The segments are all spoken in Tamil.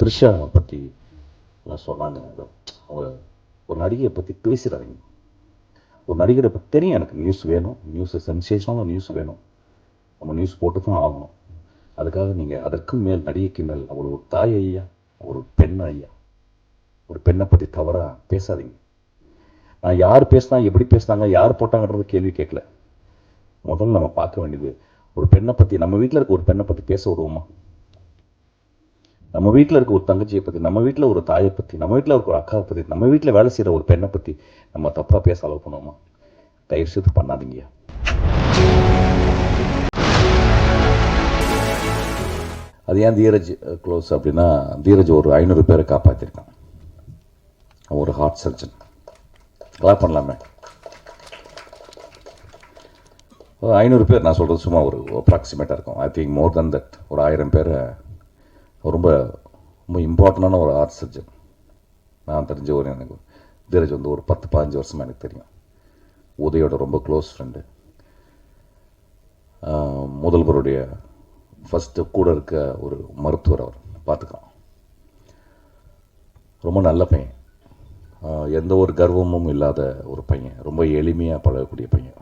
த்ரிஷா பற்றி எல்லாம் சொன்னாங்க. அவங்க ஒரு நடிகையை பற்றி பேசுகிறாங்க ஒரு நடிகரை பற்றி தெரியும். எனக்கு நியூஸ் வேணும். நியூஸ் சென்சேஷனாக நியூஸ் வேணும். நம்ம நியூஸ் போட்டு தான் ஆகணும். அதுக்காக நீங்கள் அதற்கும் மேல் நடிகைக்கு மேல் அவர் ஒரு தாய் ஐயா ஒரு பெண் ஐயா ஒரு பெண்ணை பற்றி தவறாக பேசாதீங்க. நான் யார் பேசினா எப்படி பேசினாங்க யார் போட்டாங்கன்றது கேள்வி கேட்கல. முதல்ல நம்ம பார்க்க வேண்டியது ஒரு பெண்ணை பற்றி நம்ம வீட்டில் இருக்க ஒரு பெண்ணை பற்றி பேச விடுவோமா? நம்ம வீட்டில் இருக்க ஒரு தங்கச்சியை பற்றி நம்ம வீட்டில் ஒரு தாயை பற்றி நம்ம வீட்டில் இருக்க ஒரு அக்காவை பற்றி நம்ம வீட்டில் வேலை செய்கிற ஒரு பெண்ணை பற்றி நம்ம தப்பாக பேச அளவு பண்ணுவோமா? தயவு செய்து பண்ணாதீங்க. அது ஏன் தீரஜ் க்ளோஸ் அப்படின்னா தீரஜ் ஒரு ஐநூறு பேரை காப்பாற்றிருக்கான் ஒரு ஹார்ட் சர்ஜன் கிளாப் பண்ணலாமே. ஐநூறு பேர் நான் சொல்கிறது சும்மா ஒரு அப்ராக்சிமேட்டாக இருக்கும். I think more then that ஒரு ஆயிரம் பேரை ரொம்ப ரொம்ப இம்பார்ட்டண்டான ஒரு ஆர்ட் சப்ஜெக்ட் நான் தெரிஞ்ச ஒரு எனக்கு தீரஜ் வந்து ஒரு பத்து பதினஞ்சு வருஷமாக எனக்கு தெரியும். உதயோட ரொம்ப க்ளோஸ் ஃப்ரெண்டு முதல்வருடைய ஃபஸ்ட்டு கூட இருக்க ஒரு மருத்துவர் அவர். பார்த்துக்கலாம். ரொம்ப நல்ல பையன். எந்த ஒரு கர்வமும் இல்லாத ஒரு பையன். ரொம்ப எளிமையாக பழகக்கூடிய பையன்.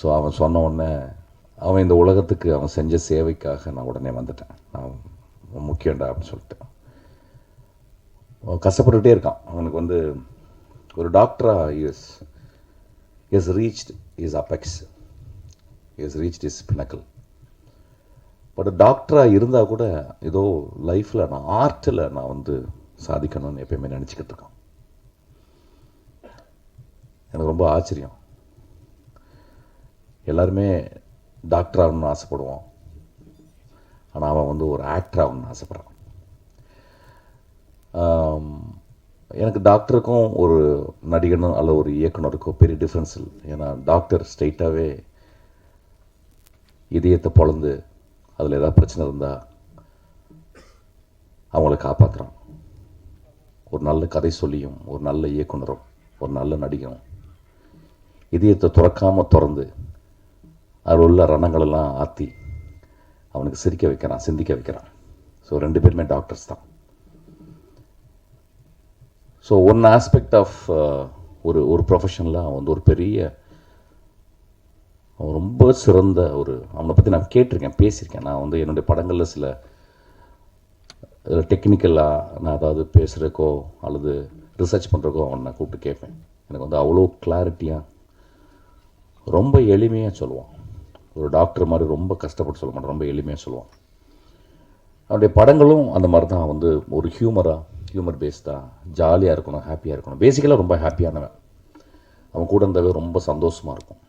ஸோ அவன் சொன்ன உடனே அவன் இந்த உலகத்துக்கு அவன் செஞ்ச சேவைக்காக நான் உடனே வந்துட்டேன். நான் முக்கியண்டா அப்படின்னு சொல்லிட்டு. அவன் இருக்கான். அவனுக்கு வந்து ஒரு டாக்டராக is is reached is apex is reached is pinnacle but டாக்டராக இருந்தால் கூட ஏதோ லைஃப்பில் நான் ஆர்ட்டில் நான் வந்து சாதிக்கணும்னு எப்பயுமே நினச்சிக்கிட்டு இருக்கான். எனக்கு ரொம்ப ஆச்சரியம். எல்லாருமே டாக்டர் ஆகணும்னு ஆசைப்படுவோம். ஆனால் அவன் வந்து ஒரு ஆக்டர் ஆகணும்னு ஆசைப்பட்றான். எனக்கு டாக்டருக்கும் ஒரு நடிகனும் அல்ல ஒரு இயக்குனருக்கும் பெரிய டிஃப்ரென்ஸ் இல்லை. ஏன்னா டாக்டர் ஸ்ட்ரைட்டாகவே இதயத்தை பொழந்து அதில் ஏதாவது பிரச்சனை இருந்தால் அவங்கள காப்பாற்றுறான் ஒரு நல்ல கதை சொல்லியும் ஒரு நல்ல இயக்குனரும் ஒரு நல்ல நடிகனும் இதயத்தை துறக்காமல் திறந்து அதில் உள்ள ரணங்களெல்லாம் ஆற்றி அவனுக்கு சிரிக்க வைக்கிறான் சிந்திக்க வைக்கிறான். ஸோ ரெண்டு பேருமே டாக்டர்ஸ் தான். ஸோ ஒன் ஆஸ்பெக்ட் ஆஃப் ஒரு ஒரு ப்ரொஃபஷனில் அவன் வந்து ஒரு பெரிய அவன் ரொம்ப சிறந்த ஒரு அவனை பற்றி நான் கேட்டிருக்கேன் பேசியிருக்கேன். நான் வந்து என்னுடைய படங்களில் சில டெக்னிக்கலாக நான் அதாவது பேசுகிறக்கோ அல்லது ரிசர்ச் பண்ணுறக்கோ அவனை நான் கூப்பிட்டு கேட்பேன். எனக்கு வந்து அவ்வளோ கிளாரிட்டியாக ரொம்ப எளிமையாக சொல்லுவான். ஒரு டாக்டர் மாதிரி ரொம்ப கஷ்டப்பட்டு சொல்ல மாட்டேன் ரொம்ப எளிமையாக சொல்லுவான். அவனுடைய படங்களும் அந்த மாதிரி தான் வந்து ஒரு ஹியூமராக ஹியூமர் பேஸ்டாக ஜாலியாக இருக்கணும் ஹாப்பியாக இருக்கணும். பேசிக்கலாக ரொம்ப ஹாப்பியானவன் அவன் கூட இருந்தாவே ரொம்ப சந்தோஷமாக இருக்கும்.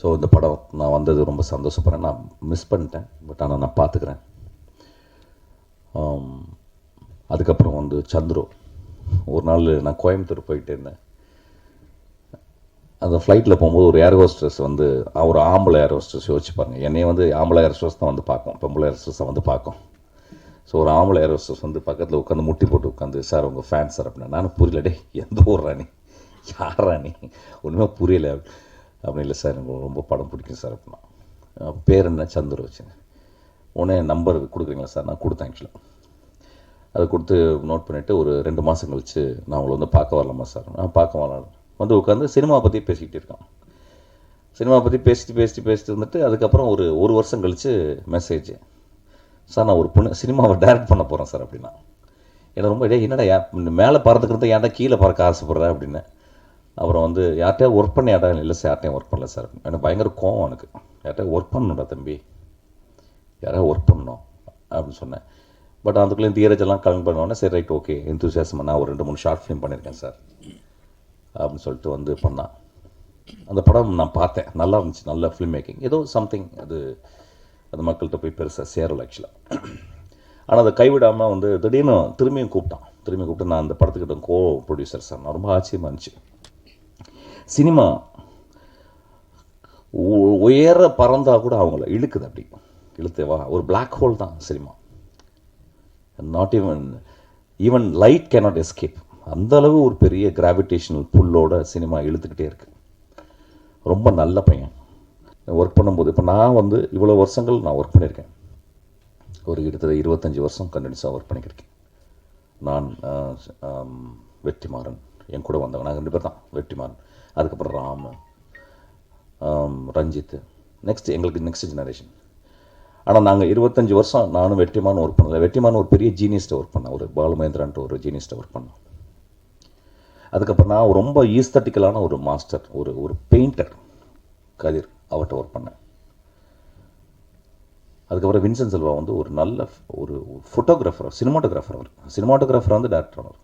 ஸோ இந்த படம் நான் வந்தது ரொம்ப சந்தோஷப்படுறேன். நான் மிஸ் பண்ணிட்டேன் பட் ஆனால் நான் பார்த்துக்கிறேன் அதுக்கப்புறம் வந்து சந்துரு. ஒரு நாள் நான் கோயம்புத்தூர் போயிட்டு இருந்தேன். அந்த ஃப்ளைட்டில் போகும்போது ஒரு ஏர் ஹோஸ்டர்ஸ் வந்து அவர் ஆம்பளை ஏர் ஹோஸ்டர்ஸ் யோசிச்சு பாருங்க. என்னைய வந்து ஆம்பளை ஏர் ஹோஸ்டர்ஸ் தான் வந்து பார்க்கும். பொம்பளை ஏர் ஹோஸ்டர்ஸ் வந்து பார்க்கும். ஸோ ஒரு ஆம்பளை ஏர் ஹோஸ்டர்ஸ் வந்து பக்கத்தில் உட்காந்து முட்டி போட்டு உட்காந்து சார் உங்கள் ஃபேன் சார் அப்படின்னா நானும் புரியல டே எந்த ஊர் ராணி? யார் ராணி ஒன்றுமே புரியல. அப்படி இல்லை சார் எனக்கு ரொம்ப படம் பிடிக்கும் சார் அப்படின்னா. பேர் என்ன? சந்துரு வச்சுங்க. உடனே நம்பர் கொடுக்குறீங்களா சார்? நான் கொடுத்தேன் ஆக்சுவலாக அதை கொடுத்து நோட் பண்ணிவிட்டு ஒரு ரெண்டு மாதம் கழிச்சு நான் உங்களை வந்து பார்க்க வரலாமா சார்? நான் பார்க்க வரலாம் வந்து உட்காந்து சினிமா பற்றி பேசிக்கிட்டு இருக்கான். சினிமா பற்றி பேசிட்டு பேசிட்டு பேசிட்டு இருந்துட்டு அதுக்கப்புறம் ஒரு ஒரு வருஷம் கழித்து மெசேஜ் சார் நான் ஒரு பொண்ணு சினிமாவை டைரக்ட் பண்ண போகிறேன் சார் அப்படின்னா. எனக்கு ரொம்ப இடையே என்னடா ஏன் மேலே பறந்துக்கிறது ஏன்டா கீழே பறக்க ஆசைப்பட்றேன் அப்படின்னு. அப்புறம் வந்து யார்கிட்டயா ஒர்க் பண்ண இடம் இல்லை சார் யார்ட்டையும் ஒர்க் பண்ணல சார் எனக்கு பயங்கர கோவம் எனக்கு யார்கிட்டயா ஒர்க் பண்ணணும்டா தம்பி. யாராவது ஒர்க் பண்ணணும் அப்படின்னு சொன்னேன். பட் அதுக்குள்ளேயும் தீரஜெல்லாம் கலந்து பண்ணுவோன்னே சரி ரைட் ஓகே. எந்தூசியாசமாக நான் ஒரு ரெண்டு மூணு ஷார்ட் ஃபிலிம் பண்ணியிருக்கேன் சார். அப்படின்னு சொல்லிட்டு வந்து பண்ணான். அந்த படம் நான் பார்த்தேன். நல்லா இருந்துச்சு. நல்ல ஃபிலிம் மேக்கிங் ஏதோ சம்திங் அது அது மக்கள்கிட்ட போய் பெருசாக சேரல ஆக்சுவலாக ஆனால் அதை கைவிடாமல் வந்து திடீர்னு திரும்பியும் கூப்பிட்டான். திரும்பி கூப்பிட்டு நான் அந்த படத்துக்கிட்ட கோ ப்ரொடியூசர் சார் நான் ரொம்ப ஆச்சரியமாக இருந்துச்சு. சினிமா உ- உயர பறந்தா கூட அவங்கள இழுக்குது அப்படி. இழுத்தேவா ஒரு பிளாக் ஹோல் தான் cinema. Not even even light cannot escape அந்த அளவு ஒரு பெரிய கிராவிடேஷனல் புல்லோட சினிமா இழுத்துக்கிட்டே இருக்கு. ரொம்ப நல்ல பையன். ஒர்க் பண்ணும்போது இப்போ நான் வந்து இவ்வளோ வருஷங்கள் நான் ஒர்க் பண்ணியிருக்கேன். ஒரு கிட்டத்தட்ட இருபத்தஞ்சி வருஷம் கண்டினியூஸாக ஒர்க் பண்ணிக்கிருக்கேன் நான் வெற்றிமாறன் என் கூட வந்தவங்க நாங்கள் ரெண்டு பேர் தான் வெற்றிமாறன் அதுக்கப்புறம் ராம் ரஞ்சித் நெக்ஸ்ட் எங்களுக்கு நெக்ஸ்ட் ஜெனரேஷன் ஆனால் நாங்கள் இருபத்தஞ்சி வருஷம் நானும் வெற்றிமான ஒர்க் பண்ணல. வெற்றிமாறன் ஒரு பெரிய ஜீனியஸ்ட்டை ஒர்க் பண்ணேன் ஒரு பாலுமேந்திரன்ட்டு ஒரு ஜீனியஸ்ட்டை ஒர்க் பண்ணேன் அதுக்கப்புறம் நான் ரொம்ப ஈஸ்தட்டிக்கலான ஒரு மாஸ்டர் ஒரு ஒரு பெயிண்டர் கதிர் அவர்கிட்ட ஒர்க் பண்ணேன். அதுக்கப்புறம் வின்சென்ட் செல்வா வந்து ஒரு நல்ல ஒரு ஃபோட்டோகிராஃபர் சினிமாட்டோகிராஃபர் அவர். சினிமாட்டோகிராஃபர் வந்து டேரக்டர் அவர்.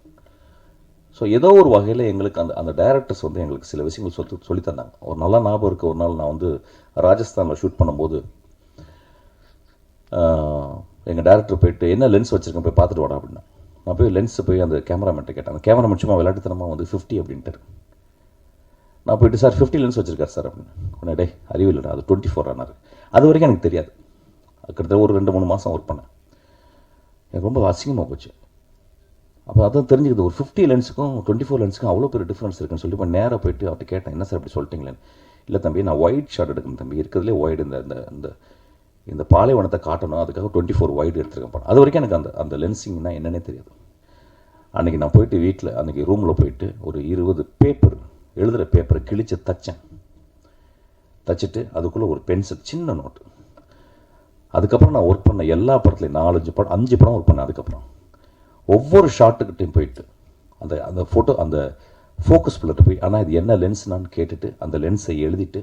ஸோ ஏதோ ஒரு வகையில் எங்களுக்கு அந்த அந்த டேரக்டர்ஸ் வந்து எங்களுக்கு சில விஷயங்கள் சொல்லி சொல்லித்தந்தாங்க ஒரு நல்ல ஞாபகம் இருக்குது ஒரு நாள் நான் வந்து ராஜஸ்தானில் ஷூட் பண்ணும்போது எங்கள் டேரக்டர் போயிட்டு என்ன லென்ஸ் வச்சுருக்கேன் போய் பார்த்துட்டு வாடா அப்படின்னா. நான் போய் லென்ஸை போய் அந்த கேமராமேன்ட்ட கேட்டேன். அந்த கேமராமேன் சும்மா விளையாட்டுத்தனமாக வந்து ஃபிஃப்டி அப்படின்ட்டு. நான் போயிட்டு சார் ஃபிஃப்டி லென்ஸ் வச்சிருக்காரு சார் அப்படின்னு. உடனே டே அறிவு இல்லைடா அது டுவெண்ட்டி ஃபோர் ஆனார். அது வரைக்கும் எனக்கு தெரியாது. கிட்டத்தட்ட ஒரு ரெண்டு மூணு மாதம் ஒர்க் பண்ணேன். எனக்கு ரொம்ப அசிங்கமாக போச்சு. அப்போ அதான் தெரிஞ்சுக்கிது ஒரு ஃபிஃப்டி லென்ஸுக்கும் டுவெண்ட்டி ஃபோர் லென்ஸுக்கும் அவ்வளோ பெரிய டிஃப்ரென்ஸ் இருக்குன்னு சொல்லி இப்போ நேராக போயிட்டு அவர்கிட்ட கேட்டேன் என்ன சார் அப்படி சொல்லிட்டீங்களேன் இல்லை தம்பி நான் ஒயிட் ஷார்ட் எடுக்கணும் தம்பி. இருக்கிறதுலே ஒயிட் இந்த இந்த இந்த பாலைவனத்தை காட்டணும். அதுக்காக டுவெண்ட்டி ஃபோர் ஒயிட் எடுத்துருக்கேன் அது வரைக்கும் எனக்கு அந்த அந்த லென்சிங்னா என்னன்னே தெரியாது. அன்றைக்கி நான் போயிட்டு வீட்டில் அன்றைக்கி ரூமில் போயிட்டு ஒரு இருபது பேப்பர் எழுதுகிற பேப்பரை கிழித்து தச்சேன். தச்சுட்டு அதுக்குள்ளே ஒரு பென்சில் சின்ன நோட்டு அதுக்கப்புறம் நான் ஒர்க் பண்ண எல்லா படத்துலையும் நாலஞ்சு படம் அஞ்சு படம் ஒர்க் பண்ணேன் அதுக்கப்புறம். ஒவ்வொரு ஷாட்டுக்கிட்டையும் போயிட்டு அந்த அந்த ஃபோட்டோ அந்த ஃபோக்கஸ் பிள்ளைட்டு போய் ஆனால் இது என்ன லென்ஸ்னான்னு கேட்டுட்டு அந்த லென்ஸை எழுதிட்டு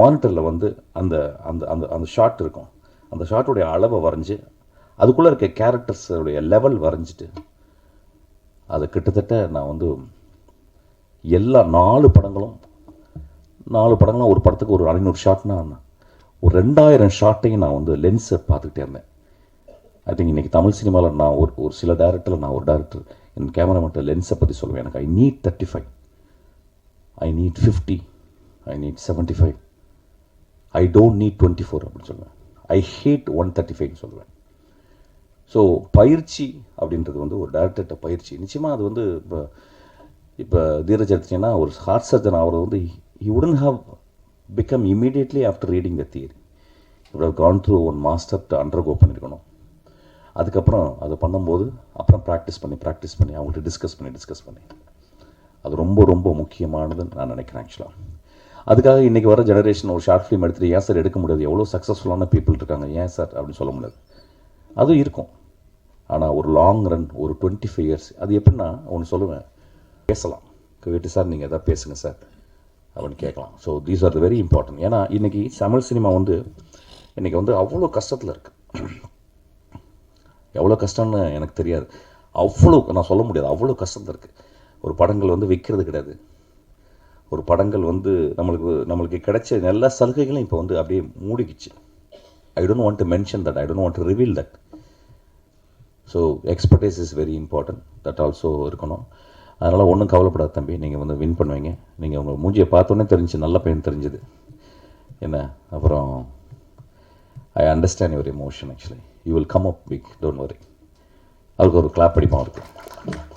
மானிட்டரில் வந்து அந்த அந்த அந்த அந்த ஷாட் இருக்கும். அந்த ஷாட்டுடைய அளவை வரைஞ்சி அதுக்குள்ளே இருக்க கேரக்டர்ஸுடைய லெவல் வரைஞ்சிட்டு அதை கிட்டத்தட்ட நான் வந்து எல்லா நாலு படங்களும் நாலு படங்களும் ஒரு படத்துக்கு ஒரு ஐநூறு ஷாட்னா ஒரு ரெண்டாயிரம் ஷாட்டையும் நான் வந்து லென்ஸை பார்த்துக்கிட்டே இருந்தேன். ஐ திங்க் இன்றைக்கி தமிழ் சினிமாவில் நான் ஒரு ஒரு சில டேரக்டரில் நான் ஒரு டேரக்டர் என் கேமராமேன்ட்ட லென்ஸை பற்றி சொல்லுவேன். எனக்கு I need thirty five I need fifty I need seventy five I don't need twenty four அப்படின்னு சொல்லுவேன். ஐ ஹேட் ஒன் தேர்ட்டி ஃபைவ்னு சொல்லுவேன். ஸோ பயிற்சி அப்படின்றது வந்து ஒரு டேரக்டர்கிட்ட பயிற்சி. நிச்சயமாக அது வந்து இப்போ இப்போ தீரஜ் எடுத்தீங்கன்னா ஒரு ஹார்ட் சர்ஜன் ஆகிறது வந்து ஹி உடன் have become immediately after reading the theory இவ்வளோ gone through one master undergo பண்ணியிருக்கணும் அதுக்கப்புறம் அதை பண்ணும்போது அப்புறம் ப்ராக்டிஸ் பண்ணி ப்ராக்டிஸ் பண்ணி அவங்கள்ட்ட டிஸ்கஸ் பண்ணி டிஸ்கஸ் பண்ணி. அது ரொம்ப ரொம்ப முக்கியமானதுன்னு நான் நினைக்கிறேன் ஆக்சுவலாக அதுக்காக இன்றைக்கி வர ஜெனரேஷன் ஒரு ஷார்ட் ஃபிலிம் எடுத்துகிட்டு ஏன் சார் எடுக்க முடியாது? எவ்வளோ சக்ஸஸ்ஃபுல்லான பீப்புள் இருக்காங்க. ஏன் சார் அப்படின்னு சொல்ல முடியாது. அதுவும் இருக்கும். ஆனால் ஒரு லாங் ரன் ஒரு டுவெண்ட்டி ஃபைவ் இயர்ஸ் அது எப்படின்னா ஒன்று சொல்லுவேன். பேசலாம். கேட்டு சார் நீங்கள் எதாவது பேசுங்க சார் அப்படின்னு கேட்கலாம். So these are the very important ஏன்னா இன்றைக்கி தமிழ் சினிமா வந்து இன்றைக்கி வந்து அவ்வளோ கஷ்டத்தில் இருக்குது எவ்வளோ கஷ்டம்னு எனக்கு தெரியாது. அவ்வளோ நான் சொல்ல முடியாது. அவ்வளோ கஷ்டத்தில் இருக்குது ஒரு படங்கள் வந்து விற்கிறது கிடையாது. ஒரு படங்கள் வந்து நம்மளுக்கு நம்மளுக்கு கிடைச்ச எல்லா சலுகைகளும் இப்போ வந்து அப்படியே மூடிக்கிச்சு. I don't want to mention that I don't want to reveal that so expertise is very important that also இருக்கணும். அதனால் ஒன்றும் கவலைப்படாத தம்பி நீங்கள் வந்து வின் பண்ணுவீங்க. நீங்கள் உங்கள் மூஞ்சியை பார்த்தோன்னே தெரிஞ்சு நல்ல பையன் தெரிஞ்சுது. என்ன? அப்புறம் I understand your emotion actually you will come up big don't worry அவருக்கு ஒரு கிளாப் அடிப்பான் இருக்குது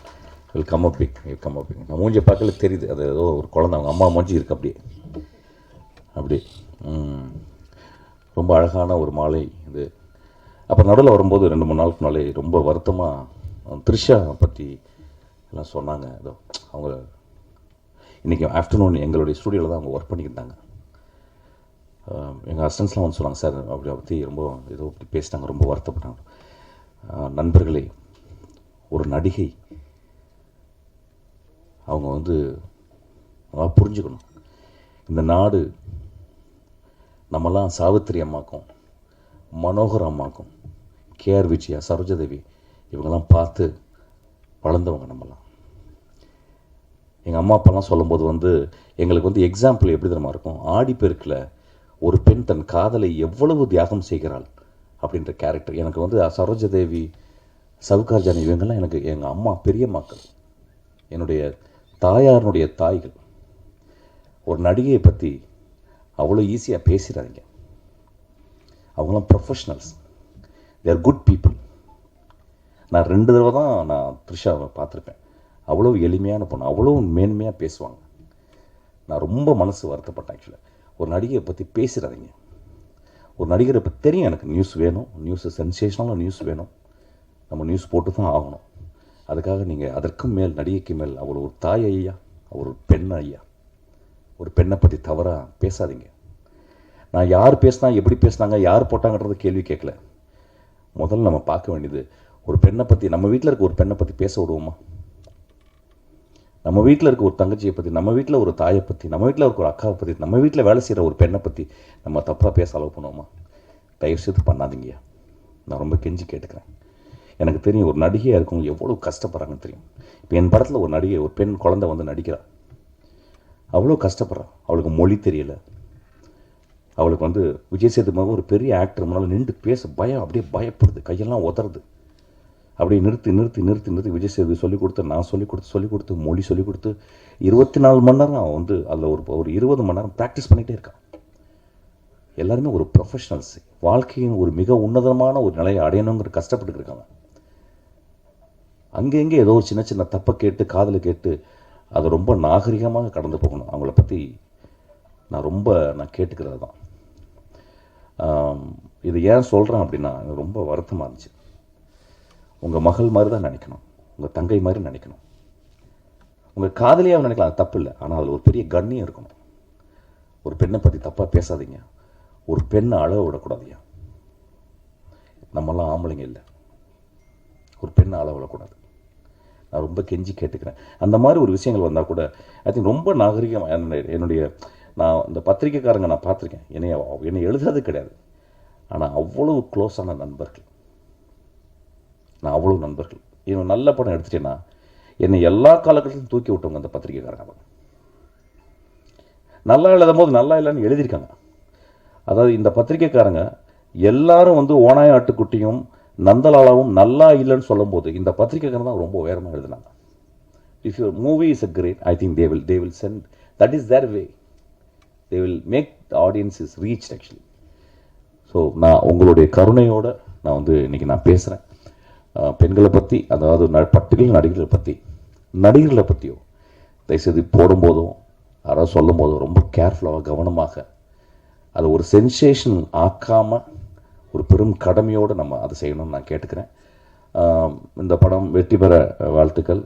will come up big will come up big நான் மூஞ்சி பார்க்கல தெரியுது. அது ஏதோ ஒரு குழந்தை அவங்க அம்மா மூஞ்சி இருக்கு அப்படியே. அப்படி ரொம்ப அழகான ஒரு மாலை இது. அப்போ நடுவில் வரும்போது ரெண்டு மூணு நாளுக்கு முன்னாலே ரொம்ப வருத்தமாக த்ரிஷா பற்றி எல்லாம் சொன்னாங்க. ஏதோ அவங்க இன்றைக்கி ஆஃப்டர்நூன் எங்களுடைய ஸ்டூடியோவில் தான் அவங்க ஒர்க் பண்ணியிருந்தாங்க எங்கள் அசிஸ்டன்ஸ்லாம் வந்து சொன்னாங்க சார் அப்படி பற்றி ரொம்ப ஏதோ இப்படி பேசினாங்க ரொம்ப வருத்தப்பட்டாங்க. நண்பர்களே ஒரு நடிகை அவங்க வந்து புரிஞ்சுக்கணும். இந்த நாடு நம்மலாம் சாவித்திரி அம்மாக்கும் மனோகர் அம்மாக்கும் கேஆர் விஜயா சரோஜதேவி இவங்கெல்லாம் பார்த்து வளர்ந்தவங்க நம்மலாம் எங்கள் அம்மா அப்பாலாம் சொல்லும்போது வந்து எங்களுக்கு வந்து எக்ஸாம்பிள் எப்படி தரமாக இருக்கும்? ஆடிப்பெருக்கில் ஒரு பெண் தன் காதலை எவ்வளவு தியாகம் செய்கிறாள் அப்படின்ற கேரக்டர் எனக்கு வந்து சரோஜதேவி சவுகார்ஜானி இவங்கெல்லாம் எனக்கு எங்கள் அம்மா பெரியம்மாக்கள் என்னுடைய தாயாருடைய தாய்கள். ஒரு நடிகையை பற்றி அவ்வளோ ஈஸியாக பேசிடாதீங்க. அவங்களாம் ப்ரொஃபஷ்னல்ஸ் தேர் குட் பீப்புள் நான் ரெண்டு தடவை தான் நான் த்ரிஷாவை பார்த்துருப்பேன் அவ்வளோ எளிமையான பொண்ணு. அவ்வளோ மேன்மையாக பேசுவாங்க. நான் ரொம்ப மனசு வருத்தப்பட்டேன் ஆக்சுவலாக ஒரு நடிகையை பற்றி பேசிடாதீங்க. ஒரு நடிகரை பற்றி தெரியும் எனக்கு. நியூஸ் வேணும். நியூஸ் சென்சேஷனலாக நியூஸ் வேணும். நம்ம நியூஸ் போட்டு தான் ஆகணும். அதுக்காக நீங்கள் அதற்கும் மேல் நடிகைக்கு மேல் அவர் ஒரு தாய் ஐயா அவர் ஒரு பெண் ஐயா ஒரு பெண்ணை பற்றி தவறாக பேசாதீங்க. நான் யார் பேசினா எப்படி பேசினாங்க யார் போட்டாங்கன்றது கேள்வி கேட்கல. முதல்ல நம்ம பார்க்க வேண்டியது ஒரு பெண்ணை பற்றி நம்ம வீட்டில் இருக்க ஒரு பெண்ணை பற்றி பேச விடுவோமா? நம்ம வீட்டில் இருக்க ஒரு தங்கச்சியை பற்றி நம்ம வீட்டில் ஒரு தாயை பற்றி நம்ம வீட்டில் இருக்க ஒரு அக்காவை பற்றி நம்ம வீட்டில் வேலை செய்கிற ஒரு பெண்ணை பற்றி நம்ம தப்பாக பேச அளவு பண்ணுவோமா? தயவு செய்து பண்ணாதீங்க. நான் ரொம்ப கெஞ்சி கேட்டுக்கிறேன். எனக்கு தெரியும் ஒரு நடிகையாக இருக்கவங்க எவ்வளோ கஷ்டப்படுறாங்கன்னு தெரியும். இப்போ என் படத்தில் ஒரு நடிகை ஒரு பெண் குழந்தை வந்து நடிக்கிறாள் அவ்வளோ கஷ்டப்படுறான் அவளுக்கு மொழி தெரியலை. அவளுக்கு வந்து விஜய் சேதுமாக ஒரு பெரிய ஆக்டர் முன்னால் நின்று பேச பயம் அப்படியே பயப்படுது. கையெல்லாம் உதறது. அப்படியே நிறுத்தி நிறுத்தி நிறுத்தி நிறுத்தி விஜய் சேது சொல்லிக் கொடுத்து நான் சொல்லிக் கொடுத்து சொல்லிக் கொடுத்து மொழி சொல்லிக் கொடுத்து இருபத்தி நாலு மணி நேரம் அவன் வந்து அதில் ஒரு ஒரு இருபது மணி நேரம் ப்ராக்டிஸ் பண்ணிகிட்டே இருக்கான். எல்லாருமே ஒரு ப்ரொஃபஷனல்ஸ் வாழ்க்கையின் ஒரு மிக உன்னதமான ஒரு நிலையை அடையணுங்கிற கஷ்டப்பட்டு இருக்காங்க அங்கங்கே ஏதோ ஒரு சின்ன சின்ன தப்பை கேட்டு காதில் கேட்டு அதை ரொம்ப நாகரிகமாக கடந்து போகணும். அவங்கள பற்றி நான் ரொம்ப நான் கேட்டுக்கிறது தான். இது ஏன் சொல்கிறேன் அப்படின்னா எனக்கு ரொம்ப வருத்தமாக இருந்துச்சு. உங்கள் மகள் மாதிரி தான் நினைக்கணும். உங்கள் தங்கை மாதிரி நினைக்கணும். உங்கள் காதலியாக நினைக்கலாம் அது தப்பு இல்லை. ஆனால் அதில் ஒரு பெரிய கண்ணியம் இருக்கணும். ஒரு பெண்ணை பற்றி தப்பாக பேசாதீங்க. ஒரு பெண்ணை அழ விடக்கூடாதுயா நம்மெல்லாம் ஆம்பளைங்க இல்லை. ஒரு பெண்ணை அளவு விடக்கூடாது. நான் ரொம்ப கெஞ்சி கேட்டுக்கிறேன். அந்த மாதிரி ஒரு விஷயங்கள் வந்தால் கூட ஐ திங்க் ரொம்ப நாகரிகம் என்னுடைய- என்னுடைய நான் இந்த பத்திரிக்கைக்காரங்க நான் பார்த்துருக்கேன். என்னை என்னை எழுதுறது கிடையாது. ஆனால் அவ்வளவு க்ளோஸான நண்பர்கள். நான் அவ்வளவு நண்பர்கள். இவன் நல்ல படம் எடுத்துட்டேன்னா என்னை எல்லா காலகட்டத்திலும் தூக்கி விட்டவங்க அந்த பத்திரிக்கைக்காரங்க அவங்க. நல்லா எழுதும் போது நல்லா இல்லைன்னு எழுதியிருக்காங்க. அதாவது இந்த பத்திரிக்கைக்காரங்க எல்லாரும் வந்து ஓனாய ஆட்டுக்குட்டியும் நந்தலாலாவும் நல்லா இல்லைன்னு சொல்லும்போது இந்த பத்திரிக்கைகள் தான் ரொம்ப வேகமாக எழுதினாங்க. If your movie is a great I think they will they will send that is their way they will make the audience is reach actually so நான் உங்களுடைய கருணையோட நான் வந்து இன்னைக்கு நான் பேசுகிறேன் பெண்களை பற்றி அதாவது ந- பட்டியல் நடிகர்களை பற்றி நடிகர்களை பற்றியோ தயவுசெய்து போடும்போதும் யாராவது சொல்லும் போதும் ரொம்ப கேர்ஃபுல்லாக கவனமாக அது ஒரு சென்சேஷன் ஆக்காமல் ஒரு பெரும் கடமையோடு நம்ம அதை செய்யணும்னு நான் கேட்டுக்கிறேன். இந்த படம் வெற்றி பெற வாழ்த்துக்கள்.